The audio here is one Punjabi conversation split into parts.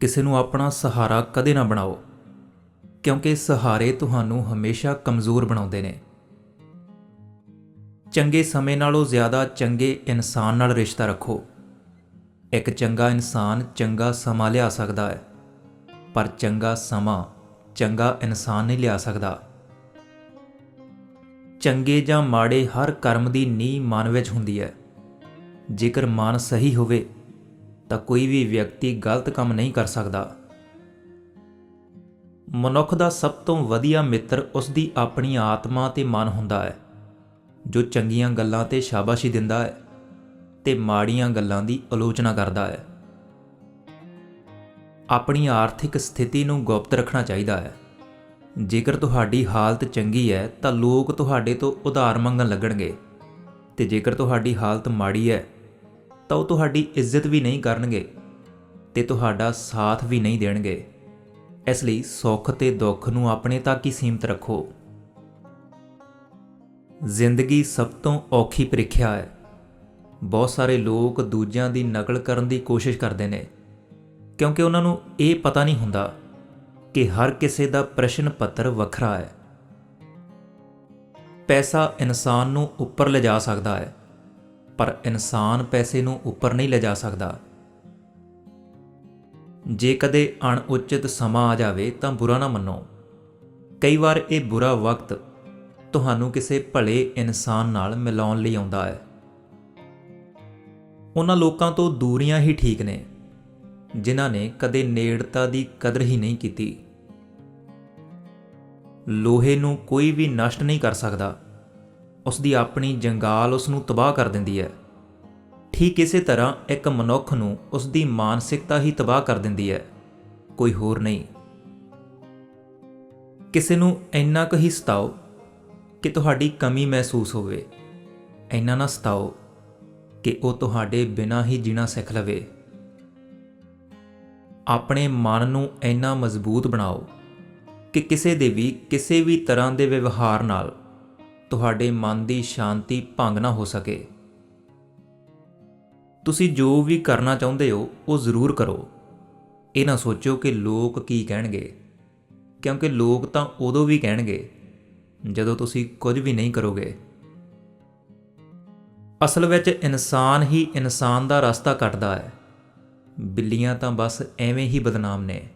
ਕਿਸੇ ਨੂੰ ਆਪਣਾ ਸਹਾਰਾ ਕਦੇ ਨਾ ਬਣਾਓ, ਕਿਉਂਕਿ ਸਹਾਰੇ ਤੁਹਾਨੂੰ ਹਮੇਸ਼ਾ ਕਮਜ਼ੋਰ ਬਣਾਉਂਦੇ ਨੇ। ਚੰਗੇ ਸਮੇਂ ਨਾਲੋਂ ਜ਼ਿਆਦਾ ਚੰਗੇ ਇਨਸਾਨ ਨਾਲ ਰਿਸ਼ਤਾ ਰੱਖੋ। ਇੱਕ ਚੰਗਾ ਇਨਸਾਨ ਚੰਗਾ ਸਮਾਂ ਲਿਆ ਸਕਦਾ ਹੈ, ਪਰ ਚੰਗਾ ਸਮਾਂ ਚੰਗਾ ਇਨਸਾਨ ਨਹੀਂ ਲਿਆ ਸਕਦਾ। ਚੰਗੇ ਜਾਂ ਮਾੜੇ ਹਰ ਕਰਮ ਦੀ ਨੀਂਹ ਮਨ ਵਿੱਚ ਹੁੰਦੀ ਹੈ। ਜੇਕਰ ਮਨ ਸਹੀ ਹੋਵੇ ਤਾਂ ਕੋਈ ਵੀ ਵਿਅਕਤੀ ਗਲਤ ਕੰਮ ਨਹੀਂ ਕਰ ਸਕਦਾ। ਮਨੁੱਖ ਦਾ ਸਭ ਤੋਂ ਵਧੀਆ ਮਿੱਤਰ ਉਸ ਦੀ ਆਪਣੀ ਆਤਮਾ ਤੇ ਮਨ ਹੁੰਦਾ ਹੈ, ਜੋ ਚੰਗੀਆਂ ਗੱਲਾਂ ਤੇ ਸ਼ਾਬਾਸ਼ੀ ਦਿੰਦਾ ਹੈ ਤੇ ਮਾੜੀਆਂ ਗੱਲਾਂ ਦੀ ਆਲੋਚਨਾ ਕਰਦਾ ਹੈ। ਆਪਣੀ ਆਰਥਿਕ ਸਥਿਤੀ ਨੂੰ ਗੁਪਤ ਰੱਖਣਾ ਚਾਹੀਦਾ ਹੈ। ਜੇਕਰ ਤੁਹਾਡੀ ਹਾਲਤ ਚੰਗੀ ਹੈ, ਤਾਂ ਲੋਕ ਤੁਹਾਡੇ ਤੋਂ ਉਧਾਰ ਮੰਗਣ ਲੱਗਣਗੇ ਤੇ ਜੇਕਰ ਤੁਹਾਡੀ ਹਾਲਤ ਮਾੜੀ ਹੈ ਤਾਂ ਉਹ ਤੁਹਾਡੀ ਇੱਜ਼ਤ ਵੀ ਨਹੀਂ ਕਰਨਗੇ ਤੇ ਤੁਹਾਡਾ ਸਾਥ ਵੀ ਨਹੀਂ ਦੇਣਗੇ। ਇਸ ਲਈ ਸੁੱਖ ਤੇ ਦੁੱਖ ਨੂੰ ਆਪਣੇ ਤੱਕ ਹੀ ਸੀਮਤ ਰੱਖੋ। ਜ਼ਿੰਦਗੀ ਸਭ ਤੋਂ ਔਖੀ ਪ੍ਰੀਖਿਆ ਹੈ। ਬਹੁਤ ਸਾਰੇ ਲੋਕ ਦੂਜਿਆਂ ਦੀ ਨਕਲ ਕਰਨ ਦੀ ਕੋਸ਼ਿਸ਼ ਕਰਦੇ ਨੇ, ਕਿਉਂਕਿ ਉਹਨਾਂ ਨੂੰ ਇਹ ਪਤਾ ਨਹੀਂ ਹੁੰਦਾ ਕਿ ਹਰ ਕਿਸੇ ਦਾ ਪ੍ਰਸ਼ਨ ਪੱਤਰ ਵੱਖਰਾ ਹੈ। ਪੈਸਾ ਇਨਸਾਨ ਨੂੰ ਉੱਪਰ ਲਿਜਾ ਸਕਦਾ ਹੈ। ਪਰ ਇਨਸਾਨ ਪੈਸੇ ਨੂੰ ਉੱਪਰ ਨਹੀਂ ਲਿਜਾ ਸਕਦਾ। ਜੇ ਕਦੇ ਅਣਉਚਿਤ ਸਮਾਂ ਆ ਜਾਵੇ ਤਾਂ ਬੁਰਾ ਨਾ ਮੰਨੋ। ਕਈ ਵਾਰ ਇਹ ਬੁਰਾ ਵਕਤ ਤੁਹਾਨੂੰ ਕਿਸੇ ਭਲੇ ਇਨਸਾਨ ਨਾਲ ਮਿਲਾਉਣ ਲਈ ਆਉਂਦਾ ਹੈ। ਉਹਨਾਂ ਲੋਕਾਂ ਤੋਂ ਦੂਰੀਆਂ ਹੀ ਠੀਕ ਨੇ, ਜਿਨ੍ਹਾਂ ਨੇ ਕਦੇ ਨੇੜਤਾ ਦੀ ਕਦਰ ਹੀ ਨਹੀਂ ਕੀਤੀ। ਲੋਹੇ ਨੂੰ ਕੋਈ ਵੀ ਨਸ਼ਟ ਨਹੀਂ ਕਰ ਸਕਦਾ। ਉਸ ਦੀ ਆਪਣੀ ਜੰਗਾਲ ਉਸ ਨੂੰ ਤਬਾਹ ਕਰ ਦਿੰਦੀ ਹੈ। ਠੀਕ ਇਸੇ ਤਰ੍ਹਾਂ ਇੱਕ ਮਨੁੱਖ ਨੂੰ ਉਸ ਦੀ ਮਾਨਸਿਕਤਾ ਹੀ ਤਬਾਹ ਕਰ ਦਿੰਦੀ ਹੈ। ਕੋਈ ਹੋਰ ਨਹੀਂ। ਕਿਸੇ ਨੂੰ ਇੰਨਾ ਕੁ ਹੀ ਸਤਾਓ ਕਿ ਤੁਹਾਡੀ ਕਮੀ ਮਹਿਸੂਸ ਹੋਵੇ। ਇੰਨਾ ਨਾ ਸਤਾਓ ਕਿ ਉਹ ਤੁਹਾਡੇ ਬਿਨਾਂ ਹੀ ਜੀਣਾ ਸਿੱਖ ਲਵੇ। ਆਪਣੇ ਮਨ ਨੂੰ ਇੰਨਾ ਮਜ਼ਬੂਤ ਬਣਾਓ ਕਿ ਕਿਸੇ ਦੇ ਵੀ, ਕਿਸੇ ਵੀ ਤਰ੍ਹਾਂ ਦੇ ਵਿਵਹਾਰ ਨਾਲ ਤੁਹਾਡੇ ਮਨ ਦੀ ਸ਼ਾਂਤੀ ਭੰਗ ਨਾ ਹੋ ਸਕੇ। ਤੁਸੀਂ ਜੋ ਵੀ ਕਰਨਾ ਚਾਹੁੰਦੇ ਹੋ, ਉਹ ਜ਼ਰੂਰ ਕਰੋ। ਇਹ ਨਾ ਸੋਚੋ ਕਿ ਲੋਕ ਕੀ ਕਹਿਣਗੇ, ਕਿਉਂਕਿ ਲੋਕ ਤਾਂ ਉਦੋਂ ਵੀ ਕਹਿਣਗੇ, ਜਦੋਂ ਤੁਸੀਂ ਕੁਝ ਵੀ ਨਹੀਂ ਕਰੋਗੇ। ਅਸਲ ਵਿੱਚ ਇਨਸਾਨ ਹੀ ਇਨਸਾਨ ਦਾ ਰਸਤਾ ਕੱਟਦਾ ਹੈ। ਬਿੱਲੀਆਂ ਤਾਂ ਬਸ ਐਵੇਂ ਹੀ ਬਦਨਾਮ ਨੇ।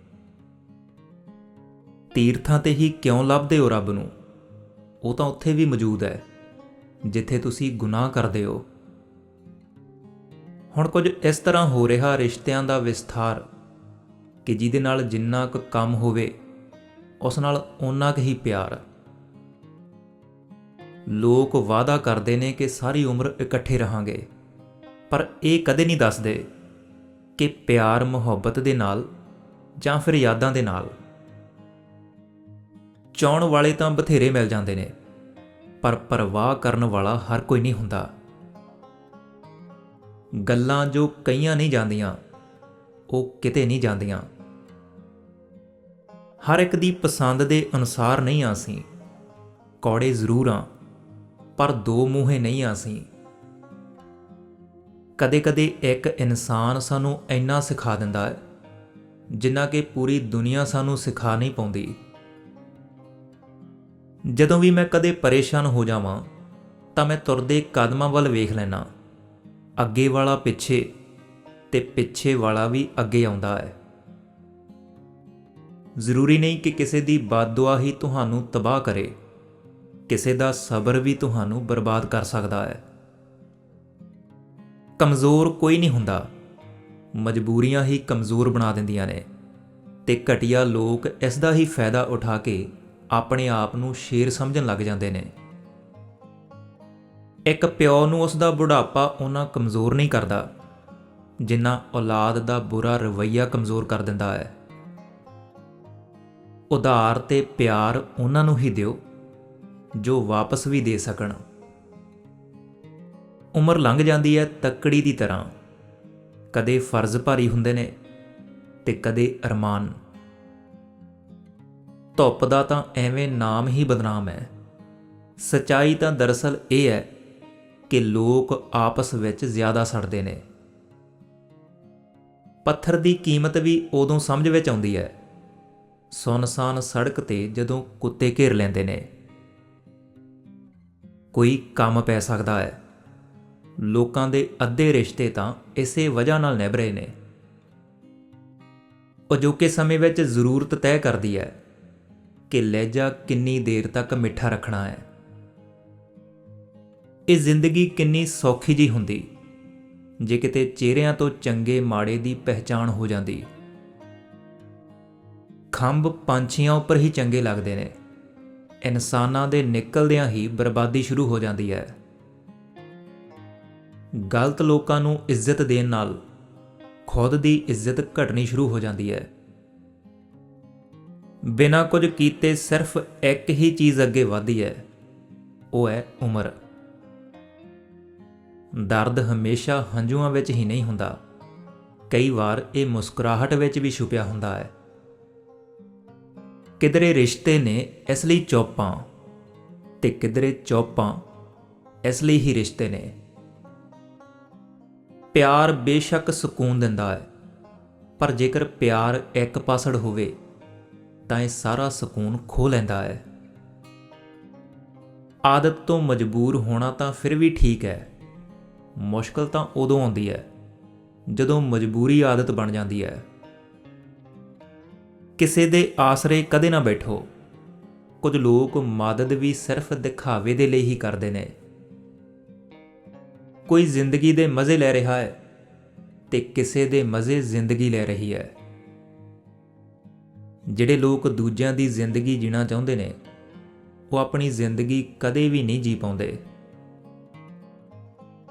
ਤੀਰਥਾਂ ਤੇ ਹੀ ਕਿਉਂ ਲੱਭਦੇ ਹੋ ਰੱਬ ਨੂੰ? ਉਹ ਤਾਂ ਉੱਥੇ ਵੀ ਮੌਜੂਦ ਹੈ, ਜਿੱਥੇ ਤੁਸੀਂ ਗੁਨਾਹ ਕਰਦੇ ਹੋ। ਹੁਣ ਕੁਝ ਇਸ ਤਰ੍ਹਾਂ ਹੋ ਰਿਹਾ ਰਿਸ਼ਤਿਆਂ ਦਾ ਵਿਸਥਾਰ, ਕਿ ਜਿਹਦੇ ਨਾਲ ਜਿੰਨਾ ਕੁ ਕੰਮ ਹੋਵੇ, ਉਸ ਨਾਲ ਓਨਾ ਕੁ ਹੀ ਪਿਆਰ। ਲੋਕ ਵਾਅਦਾ ਕਰਦੇ ਨੇ ਕਿ ਸਾਰੀ ਉਮਰ ਇਕੱਠੇ ਰਹਾਂਗੇ, ਪਰ ਇਹ ਕਦੇ ਨਹੀਂ ਦੱਸਦੇ ਕਿ ਪਿਆਰ ਮੁਹੱਬਤ ਦੇ ਨਾਲ ਜਾਂ ਫਿਰ ਯਾਦਾਂ ਦੇ ਨਾਲ। ਚਾਉਣ ਵਾਲੇ ਤਾਂ ਬਥੇਰੇ ਮਿਲ ਜਾਂਦੇ ਨੇ, ਪਰ ਪਰਵਾਹ ਕਰਨ ਵਾਲਾ ਹਰ ਕੋਈ ਨਹੀਂ ਹੁੰਦਾ। ਗੱਲਾਂ ਜੋ ਕਈਆਂ ਨਹੀਂ ਜਾਂਦੀਆਂ, ਉਹ ਕਿਤੇ ਨਹੀਂ ਜਾਂਦੀਆਂ। ਹਰ ਇੱਕ ਦੀ ਪਸੰਦ ਦੇ ਅਨੁਸਾਰ ਨਹੀਂ ਆਸੀਂ ਕੌੜੇ ਜ਼ਰੂਰ ਆ, ਪਰ ਦੋ ਮੂੰਹੇ ਨਹੀਂ ਆਸੀਂ ਕਦੇ-ਕਦੇ ਇੱਕ ਇਨਸਾਨ ਸਾਨੂੰ ਇੰਨਾ ਸਿਖਾ ਦਿੰਦਾ ਹੈ, ਜਿੰਨਾ ਕਿ ਪੂਰੀ ਦੁਨੀਆ ਸਾਨੂੰ ਸਿਖਾ ਨਹੀਂ ਪਾਉਂਦੀ। ਜਦੋਂ ਵੀ ਮੈਂ ਕਦੇ ਪਰੇਸ਼ਾਨ ਹੋ ਜਾਵਾਂ, ਤਾਂ ਮੈਂ ਤੁਰਦੇ ਕਦਮਾਂ ਵੱਲ ਵੇਖ ਲੈਣਾ ਅੱਗੇ ਵਾਲਾ ਪਿੱਛੇ ਤੇ ਪਿੱਛੇ ਵਾਲਾ ਵੀ ਅੱਗੇ ਆਉਂਦਾ ਹੈ। ਜ਼ਰੂਰੀ ਨਹੀਂ ਕਿ ਕਿਸੇ ਦੀ ਬਦਦੁਆ ਹੀ ਤੁਹਾਨੂੰ ਤਬਾਹ ਕਰੇ। ਕਿਸੇ ਦਾ ਸਬਰ ਵੀ ਤੁਹਾਨੂੰ ਬਰਬਾਦ ਕਰ ਸਕਦਾ ਹੈ। ਕਮਜ਼ੋਰ ਕੋਈ ਨਹੀਂ ਹੁੰਦਾ। ਮਜਬੂਰੀਆਂ ਹੀ ਕਮਜ਼ੋਰ ਬਣਾ ਦਿੰਦੀਆਂ ਨੇ ਤੇ ਘਟੀਆ ਲੋਕ ਇਸ ਦਾ ਹੀ ਫਾਇਦਾ ਉਠਾ ਕੇ ਆਪਣੇ ਆਪ ਨੂੰ ਸ਼ੇਰ ਸਮਝਣ ਲੱਗ ਜਾਂਦੇ ਨੇ। ਇੱਕ ਪਿਓ ਨੂੰ ਉਸ ਦਾ ਬੁਢਾਪਾ ਉਹਨਾਂ ਕਮਜ਼ੋਰ ਨਹੀਂ ਕਰਦਾ, ਜਿੰਨਾ ਔਲਾਦ ਦਾ ਬੁਰਾ ਰਵਈਆ ਕਮਜ਼ੋਰ ਕਰ ਦਿੰਦਾ ਹੈ। ਉਧਾਰ ਤੇ ਪਿਆਰ ਉਹਨਾਂ ਨੂੰ ਹੀ ਦਿਓ, ਜੋ ਵਾਪਸ ਵੀ ਦੇ ਸਕਣ। ਉਮਰ ਲੰਘ ਜਾਂਦੀ ਹੈ ਤੱਕੜੀ ਦੀ ਤਰ੍ਹਾਂ। ਕਦੇ ਫਰਜ਼ ਭਾਰੀ ਹੁੰਦੇ ਨੇ ਤੇ ਕਦੇ ਅਰਮਾਨ। ਧੁੱਪ ਦਾ ਤਾਂ ਐਵੇਂ ਨਾਮ ਹੀ ਬਦਨਾਮ ਹੈ। ਸਚਾਈ ਤਾਂ ਦਰਅਸਲ ਇਹ ਹੈ ਕਿ ਲੋਕ ਆਪਸ ਵਿੱਚ ਜ਼ਿਆਦਾ ਸੜਦੇ ਨੇ। ਪੱਥਰ ਦੀ ਕੀਮਤ ਵੀ ਉਦੋਂ ਸਮਝ ਵਿੱਚ ਆਉਂਦੀ ਹੈ। ਸੁਨਸਾਨ ਸੜਕ ਤੇ ਜਦੋਂ ਕੁੱਤੇ ਘੇਰ ਲੈਂਦੇ ਨੇ। ਕੋਈ ਕੰਮ ਪੈ ਸਕਦਾ ਹੈ। ਲੋਕਾਂ ਦੇ ਅੱਧੇ ਰਿਸ਼ਤੇ ਤਾਂ ਇਸੇ ਵਜ੍ਹਾ ਨਾਲ ਨਿਭ ਰਹੇ ਨੇ। ਅਜੋਕੇ ਸਮੇਂ ਵਿੱਚ ਜ਼ਰੂਰਤ ਤੈਅ ਕਰਦੀ ਹੈ। ਕਿ ਲਹਿਜਾ ਕਿੰਨੀ ਦੇਰ ਤੱਕ ਮਿੱਠਾ ਰੱਖਣਾ ਹੈ। ਇਹ ਜ਼ਿੰਦਗੀ ਕਿੰਨੀ ਸੌਖੀ ਜੀ ਹੁੰਦੀ, ਜੇ ਕਿਤੇ ਚਿਹਰਿਆਂ ਤੋਂ ਚੰਗੇ ਮਾੜੇ ਦੀ ਪਹਿਚਾਣ ਹੋ ਜਾਂਦੀ। ਖੰਭ ਪੰਛੀਆਂ ਉੱਪਰ ਹੀ ਚੰਗੇ ਲੱਗਦੇ ਨੇ। ਇਨਸਾਨਾਂ ਦੇ ਨਿਕਲਦਿਆਂ ਹੀ ਬਰਬਾਦੀ ਸ਼ੁਰੂ ਹੋ ਜਾਂਦੀ ਹੈ। ਗਲਤ ਲੋਕਾਂ ਨੂੰ ਇੱਜ਼ਤ ਦੇਣ ਨਾਲ ਖੁਦ ਦੀ ਇੱਜ਼ਤ ਘਟਣੀ ਸ਼ੁਰੂ ਹੋ ਜਾਂਦੀ ਹੈ। ਬਿਨਾਂ ਕੁਝ ਕੀਤੇ ਸਿਰਫ ਇੱਕ ਹੀ ਚੀਜ਼ ਅੱਗੇ ਵਧਦੀ ਹੈ, ਉਹ ਹੈ ਉਮਰ। ਦਰਦ ਹਮੇਸ਼ਾ ਹੰਝੂਆਂ ਵਿੱਚ ਹੀ ਨਹੀਂ ਹੁੰਦਾ। ਕਈ ਵਾਰ ਇਹ ਮੁਸਕਰਾਹਟ ਵਿੱਚ ਵੀ ਛੁਪਿਆ ਹੁੰਦਾ ਹੈ। ਕਿਧਰੇ ਰਿਸ਼ਤੇ ਨੇ ਇਸ ਲਈ ਚੌਪਾਂ ਤੇ ਕਿਧਰੇ ਚੌਪਾਂ ਇਸ ਲਈ ਹੀ ਰਿਸ਼ਤੇ ਨੇ। ਪਿਆਰ ਬੇਸ਼ੱਕ ਸਕੂਨ ਦਿੰਦਾ ਹੈ, ਪਰ ਜੇਕਰ ਪਿਆਰ ਇੱਕ ਪਾਸੜ ਹੋਵੇ ਤਾਂ ਇਹ ਸਾਰਾ ਸਕੂਨ ਖੋ ਲੈਂਦਾ ਹੈ। ਆਦਤ ਤੋਂ ਮਜਬੂਰ ਹੋਣਾ ਤਾਂ ਫਿਰ ਵੀ ਠੀਕ ਹੈ। ਮੁਸ਼ਕਲ ਤਾਂ ਉਦੋਂ ਆਉਂਦੀ ਹੈ, ਜਦੋਂ ਮਜਬੂਰੀ ਆਦਤ ਬਣ ਜਾਂਦੀ ਹੈ। ਕਿਸੇ ਦੇ ਆਸਰੇ ਕਦੇ ਨਾ ਬੈਠੋ। ਕੁਝ ਲੋਕ ਮਦਦ ਵੀ ਸਿਰਫ ਦਿਖਾਵੇ ਦੇ ਲਈ ਹੀ ਕਰਦੇ ਨੇ। ਕੋਈ ਜ਼ਿੰਦਗੀ ਦੇ ਮਜ਼ੇ ਲੈ ਰਿਹਾ ਹੈ ਤੇ ਕਿਸੇ ਦੇ ਮਜ਼ੇ ਜ਼ਿੰਦਗੀ ਲੈ ਰਹੀ ਹੈ। ਜਿਹੜੇ ਲੋਕ ਦੂਜਿਆਂ ਦੀ ਜ਼ਿੰਦਗੀ ਜੀਣਾ ਚਾਹੁੰਦੇ ਨੇ, ਉਹ ਆਪਣੀ ਜ਼ਿੰਦਗੀ ਕਦੇ ਵੀ ਨਹੀਂ ਜੀ ਪਾਉਂਦੇ।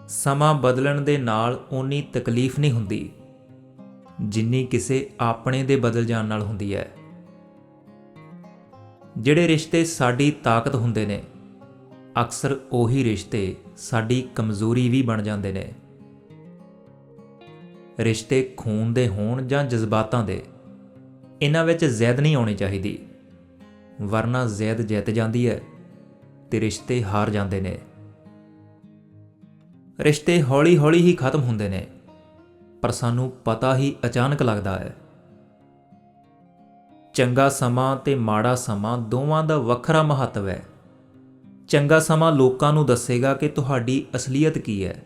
ਸਮਾਂ ਬਦਲਣ ਦੇ ਨਾਲ ਓਨੀ ਤਕਲੀਫ ਨਹੀਂ ਹੁੰਦੀ, ਜਿੰਨੀ ਕਿਸੇ ਆਪਣੇ ਦੇ ਬਦਲ ਜਾਣ ਨਾਲ ਹੁੰਦੀ ਹੈ। ਜਿਹੜੇ ਰਿਸ਼ਤੇ ਸਾਡੀ ਤਾਕਤ ਹੁੰਦੇ ਨੇ, ਅਕਸਰ ਉਹੀ ਰਿਸ਼ਤੇ ਸਾਡੀ ਕਮਜ਼ੋਰੀ ਵੀ ਬਣ ਜਾਂਦੇ ਨੇ। ਰਿਸ਼ਤੇ ਖੂਨ ਦੇ ਹੋਣ ਜਾਂ ਜਜ਼ਬਾਤਾਂ ਦੇ ਇਹਨਾਂ ਵਿੱਚ ਜ਼ੈਦ ਨਹੀਂ ਆਉਣੀ ਚਾਹੀਦੀ। ਵਰਨਾ ਜ਼ੈਦ ਜਿੱਤ ਜਾਂਦੀ ਹੈ ਤੇ ਰਿਸ਼ਤੇ ਹਾਰ ਜਾਂਦੇ ਨੇ। ਰਿਸ਼ਤੇ ਹੌਲੀ-ਹੌਲੀ ਹੀ ਖਤਮ ਹੁੰਦੇ ਨੇ, ਪਰ ਸਾਨੂੰ ਪਤਾ ਹੀ ਅਚਾਨਕ ਲੱਗਦਾ ਹੈ। ਚੰਗਾ ਸਮਾਂ ਤੇ ਮਾੜਾ ਸਮਾਂ ਦੋਵਾਂ ਦਾ ਵੱਖਰਾ ਮਹੱਤਵ ਹੈ। ਚੰਗਾ ਸਮਾਂ ਲੋਕਾਂ ਨੂੰ ਦੱਸੇਗਾ ਕਿ ਤੁਹਾਡੀ ਅਸਲੀਅਤ ਕੀ ਹੈ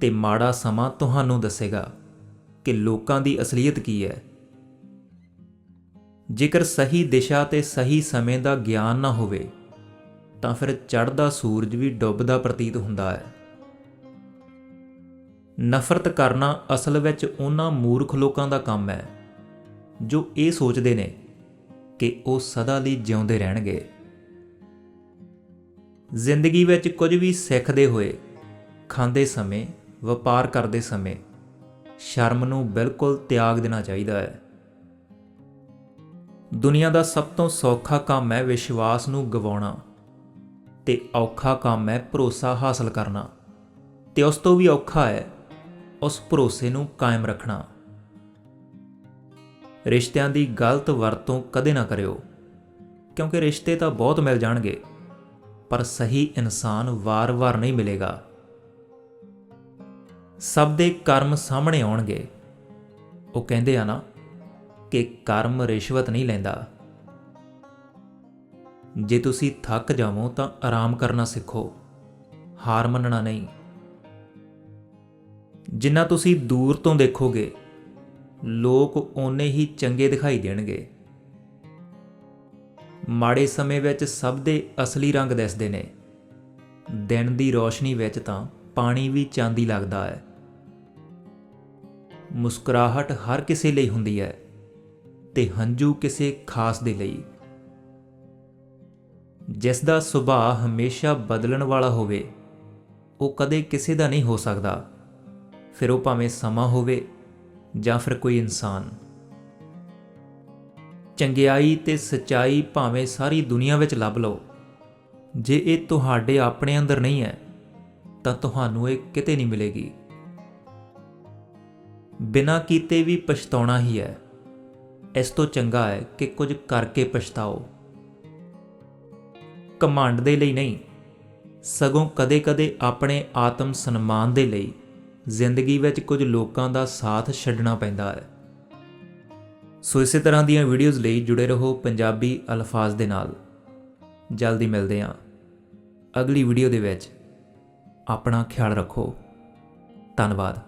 ਤੇ ਮਾੜਾ ਸਮਾਂ ਤੁਹਾਨੂੰ ਦੱਸੇਗਾ ਕਿ ਲੋਕਾਂ ਦੀ ਅਸਲੀਅਤ ਕੀ ਹੈ। ਜੇਕਰ ਸਹੀ ਦਿਸ਼ਾ ਤੇ ਸਹੀ ਸਮੇਂ ਦਾ ਗਿਆਨ ਨਾ ਹੋਵੇ, ਤਾਂ ਫਿਰ ਚੜ੍ਹਦਾ ਸੂਰਜ ਵੀ ਡੁੱਬਦਾ ਪ੍ਰਤੀਤ ਹੁੰਦਾ ਹੈ। ਨਫ਼ਰਤ ਕਰਨਾ ਅਸਲ ਵਿੱਚ ਉਹਨਾਂ ਮੂਰਖ ਲੋਕਾਂ ਦਾ ਕੰਮ ਹੈ, ਜੋ ਇਹ ਸੋਚਦੇ ਨੇ ਕਿ ਉਹ ਸਦਾ ਲਈ ਜਿਉਂਦੇ ਰਹਿਣਗੇ। ਜ਼ਿੰਦਗੀ ਵਿੱਚ ਕੁਝ ਵੀ ਸਿੱਖਦੇ ਹੋਏ, ਖਾਂਦੇ ਸਮੇਂ, ਵਪਾਰ ਕਰਦੇ ਸਮੇਂ, ਸ਼ਰਮ ਨੂੰ ਬਿਲਕੁਲ ਤਿਆਗ ਦੇਣਾ ਚਾਹੀਦਾ ਹੈ। ਦੁਨੀਆ ਦਾ ਸਭ ਤੋਂ ਸੌਖਾ ਕੰਮ ਹੈ ਵਿਸ਼ਵਾਸ ਨੂੰ ਗਵਾਉਣਾ ਤੇ ਔਖਾ ਕੰਮ ਹੈ ਭਰੋਸਾ ਹਾਸਲ ਕਰਨਾ ਤੇ ਉਸ ਤੋਂ ਵੀ ਔਖਾ ਹੈ ਉਸ ਭਰੋਸੇ ਨੂੰ ਕਾਇਮ ਰੱਖਣਾ। ਰਿਸ਼ਤਿਆਂ ਦੀ ਗਲਤ ਵਰਤੋਂ ਕਦੇ ਨਾ ਕਰਿਓ, ਕਿਉਂਕਿ ਰਿਸ਼ਤੇ ਤਾਂ ਬਹੁਤ ਮਿਲ ਜਾਣਗੇ, ਪਰ ਸਹੀ ਇਨਸਾਨ ਵਾਰ-ਵਾਰ ਨਹੀਂ ਮਿਲੇਗਾ। ਸਭ ਦੇ ਕਰਮ ਸਾਹਮਣੇ ਆਉਣਗੇ, ਉਹ ਕਹਿੰਦੇ ਆ ਨਾ ਕਿ ਕਰਮ ਰਿਸ਼ਵਤ ਨਹੀਂ ਲੈਂਦਾ। ਜੇ ਤੁਸੀਂ ਥੱਕ ਜਾਵੋ ਤਾਂ ਆਰਾਮ ਕਰਨਾ ਸਿੱਖੋ, ਹਾਰ ਮੰਨਣਾ ਨਹੀਂ। ਜਿੰਨਾ ਤੁਸੀਂ ਦੂਰ ਤੋਂ ਦੇਖੋਗੇ, ਲੋਕ ਓਨੇ ਹੀ ਚੰਗੇ ਦਿਖਾਈ ਦੇਣਗੇ। ਮਾੜੇ ਸਮੇਂ ਵਿੱਚ ਸਭ ਦੇ ਅਸਲੀ ਰੰਗ ਦਿਸਦੇ ਨੇ। ਦਿਨ ਦੀ ਰੋਸ਼ਨੀ ਵਿੱਚ ਤਾਂ ਪਾਣੀ ਵੀ ਚਾਂਦੀ ਲੱਗਦਾ ਹੈ। ਮੁਸਕਰਾਹਟ ਹਰ ਕਿਸੇ ਲਈ ਹੁੰਦੀ ਹੈ। ਤੇ ਹੰਝੂ ਕਿਸੇ ਖਾਸ ਦੇ ਲਈ। ਜਿਸ ਦਾ ਸੁਭਾਅ ਹਮੇਸ਼ਾ ਬਦਲਣ ਵਾਲਾ ਹੋਵੇ, ਉਹ ਕਦੇ ਕਿਸੇ ਦਾ ਨਹੀਂ ਹੋ ਸਕਦਾ। ਫਿਰ ਉਹ ਭਾਵੇਂ ਸਮਾਂ ਹੋਵੇ ਜਾਂ ਫਿਰ ਕੋਈ ਇਨਸਾਨ। ਚੰਗਿਆਈ ਤੇ ਸਚਾਈ ਭਾਵੇਂ ਸਾਰੀ ਦੁਨੀਆ ਵਿੱਚ ਲੱਭ ਲਓ। ਜੇ ਇਹ ਤੁਹਾਡੇ ਆਪਣੇ ਅੰਦਰ ਨਹੀਂ ਹੈ, ਤਾਂ ਤੁਹਾਨੂੰ ਇਹ ਕਿਤੇ ਨਹੀਂ ਮਿਲੇਗੀ। ਬਿਨਾਂ ਕੀਤੇ ਵੀ ਪਛਤਾਉਣਾ ਹੀ ਹੈ। ਇਸ ਤੋਂ ਚੰਗਾ ਹੈ ਕਿ ਕੁਝ ਕਰਕੇ ਪਛਤਾਓ। ਕਮਾਂਡ ਦੇ ਲਈ ਨਹੀਂ, ਸਗੋਂ ਕਦੇ-ਕਦੇ ਆਪਣੇ ਆਤਮ ਸਨਮਾਨ ਦੇ ਲਈ ਜ਼ਿੰਦਗੀ ਵਿੱਚ ਕੁਝ ਲੋਕਾਂ ਦਾ ਸਾਥ ਛੱਡਣਾ ਪੈਂਦਾ ਹੈ। ਸੋ ਇਸੇ ਤਰ੍ਹਾਂ ਦੀਆਂ ਵੀਡੀਓਜ਼ ਲਈ ਜੁੜੇ ਰਹੋ ਪੰਜਾਬੀ ਅਲਫਾਜ਼ ਦੇ ਨਾਲ। ਜਲਦੀ ਮਿਲਦੇ ਹਾਂ। ਅਗਲੀ ਵੀਡੀਓ ਦੇ ਵਿੱਚ ਆਪਣਾ ਖਿਆਲ ਰੱਖੋ। ਧੰਨਵਾਦ।